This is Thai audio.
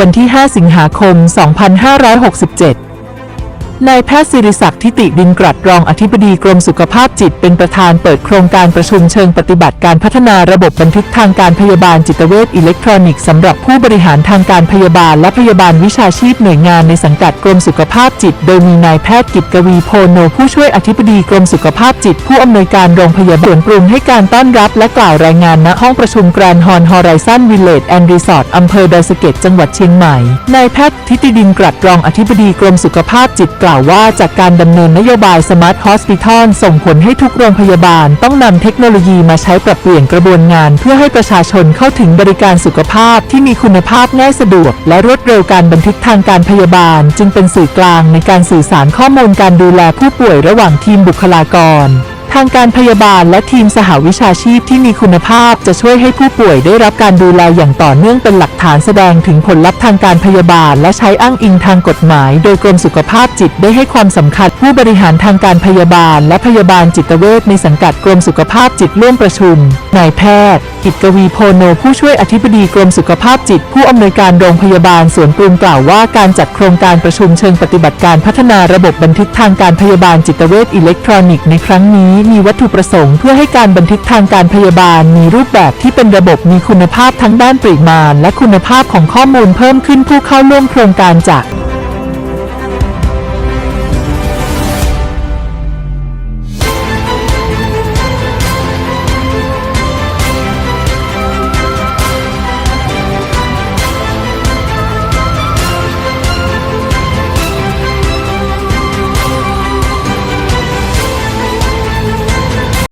วันที่ 5 สิงหาคม 2567 นายแพทย์ศิริศักดิ์ทิติดินกรัดรองอธิบดีกรมสุขภาพจิตเป็นประธานเปิดโครงการประชุมเชิงปฏิบัติการพัฒนาระบบบันทึกทางการพยาบาลจิตเวชอิเล็กทรอนิกส์สำหรับผู้บริหารทางการพยาบาลและพยาบาลวิชาชีพหน่วยงานในสังกัดกรมสุขภาพจิต โดยมีนายแพทย์กิตกวีโพโนผู้ช่วยอธิบดีกรมสุขภาพจิต ผู้อำนวยการโรงพยาบาลปรุงให้การต้อนรับและกล่าวรายงานณห้องประชุมแกรนด์ฮอลล์ฮอริซอนวิลเลจแอนด์รีสอร์ทอำเภอดอยสะเก็ดจังหวัดเชียงใหม่นายแพทย์ทิติดินกรัดรองอธิบดีกรมสุขภาพจิตกล่าวว่าจากการดำเนินนโยบายสมาร์ทฮอสพิทอลส่งผลให้ทุกโรงพยาบาลต้องนำเทคโนโลยีมาใช้ปรับเปลี่ยนกระบวนงาน เพื่อให้ประชาชนเข้าถึงบริการสุขภาพที่มีคุณภาพง่ายสะดวก และรวดเร็วการบันทึกทางการพยาบาล จึงเป็นสื่อกลางในการสื่อสารข้อมูลการดูแลผู้ป่วยระหว่างทีมบุคลากร ทางการพยาบาลและทีมสหวิชาชีพที่มีคุณภาพจะช่วยให้ผู้ป่วยได้รับการดูแลอย่างต่อเนื่องเป็นหลักฐานแสดงถึงผลลัพธ์ทางการพยาบาล และใช้อ้างอิงทางกฎหมาย โดยกรมสุขภาพจิตได้ให้ความสำคัญผู้บริหารทางการพยาบาล และพยาบาลจิตเวชในสังกัดกรมสุขภาพจิตร่วมประชุมนายแพทย์ กิตกวีโพโนผู้ช่วยอธิบดีกรมสุขภาพจิต ผู้อำนวยการโรงพยาบาลสวนปรุงกล่าวว่าการจัดโครงการประชุมเชิงปฏิบัติการพัฒนาระบบบันทึกทางการพยาบาลจิตเวชอิเล็กทรอนิกส์ในครั้งนี้มีวัตถุประสงค์เพื่อให้การบันทึกทางการพยาบาล มีรูปแบบที่เป็นระบบมีคุณภาพทั้งด้านปริมาณ และคุณภาพของข้อมูลเพิ่มขึ้นผู้เข้าร่วมโครงการจาก